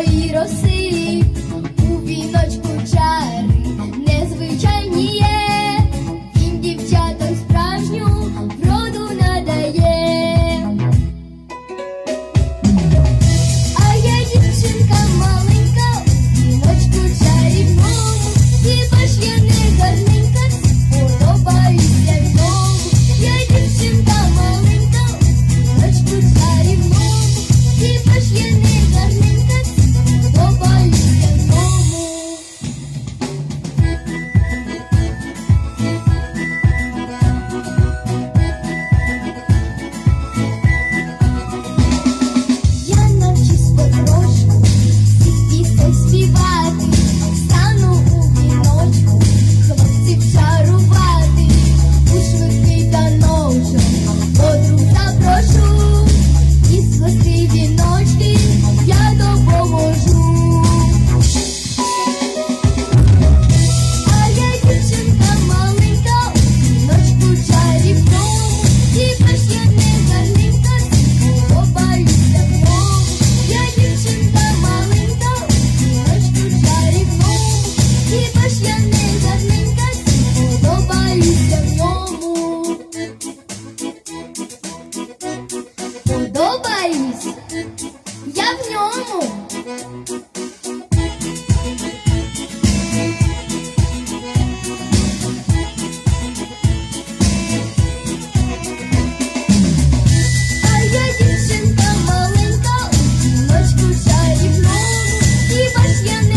чистої роси у віночку чар. подобаюсь. Я в ньому. Дівчинка маленька у кіночку чарівному, хіба я не